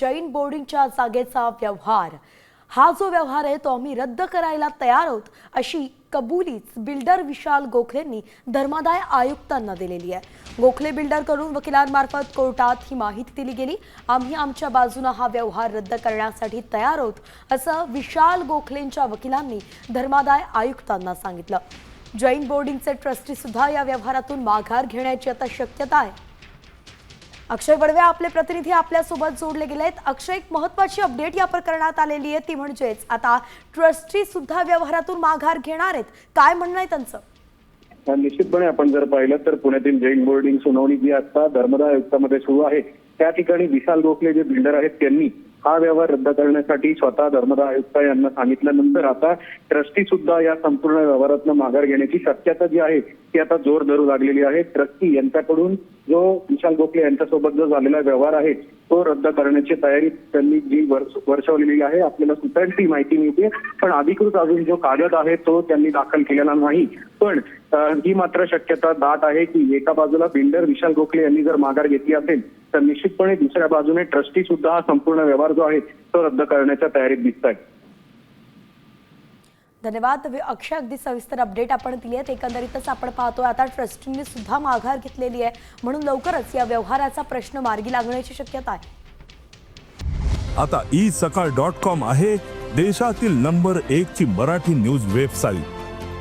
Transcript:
जैन बोर्डिंगच्या जागेचा व्यवहार. हा जो व्यवहार आहे तो आम्ही रद्द करायला तयार आहोत अशी कबुलीच बिल्डर विशाल गोखलेंनी धर्मादाय आयुक्तांना दिलेली आहे. गोखले बिल्डरकडून वकिलांमार्फत कोर्टात ही माहिती दिली गेली. आम्ही आमच्या बाजूनं हा व्यवहार रद्द करण्यासाठी तयार आहोत असं विशाल गोखलेंच्या वकिलांनी धर्मादाय आयुक्तांना सांगितलं. जैन बोर्डिंगचे ट्रस्टी सुद्धा या व्यवहारातून माघार घेण्याची आता शक्यता आहे. अक्षय बडवे आपले प्रतिनिधी आपल्यासोबत जोडले गेले आहेत अक्षय एक महत्वाची अपडेट या प्रकरणात आलेली आहे ती म्हणजेच आता ट्रस्टी सुद्धा व्यवहारातून माघार घेणार आहेत. काय म्हणणं आहे त्यांचं? निश्चितपणे आपण जर पाहिलं तर पुण्यातील जैन बोर्डिंग सुनावणी जी आता धर्मदाय आयुक्तामध्ये सुरू आहे त्या ठिकाणी विशाल गोखले जे बिल्डर आहेत त्यांनी हा व्यवहार रद्द करण्यासाठी स्वतः धर्मदा आयुक्त यांना सांगितल्यानंतर आता ट्रस्टी सुद्धा या संपूर्ण व्यवहारातनं माघार घेण्याची शक्यता जी आहे ती आता जोर धरू लागलेली आहे. ट्रस्टी यांच्याकडून जो विशाल गोखले यांच्यासोबत जो झालेला व्यवहार आहे तो रद्द करण्याची तयारी त्यांनी जी वर्ष- वर्षवलेली आहे आपल्याला सुटायची माहिती मिळते. पण अधिकृत अजून जो कागद आहे तो त्यांनी दाखल केलेला नाही. पण ही मात्र शक्यता दाट आहे की एका बाजूला बिल्डर विशाल गोखले यांनी जर माघार घेतली असेल तर निश्चितपणे दुसऱ्या बाजूने ट्रस्टी सुद्धा हा संपूर्ण व्यवहार जो आहे तो रद्द करण्याच्या तयारीत दिसत आहे धन्यवाद. वि- अक्षय अगदी सविस्तर अपडेट आपण दिली आहेत एकंदरीतच आपण पाहतोय. आता ट्रस्टींनी सुद्धा माघार घेतलेली आहे. म्हणून लवकरच या व्यवहाराचा प्रश्न मार्गी लागण्याची शक्यता आहे. आता ई सकाळ डॉट कॉम आहे देशातील नंबर एक ची मराठी न्यूज वेबसाईट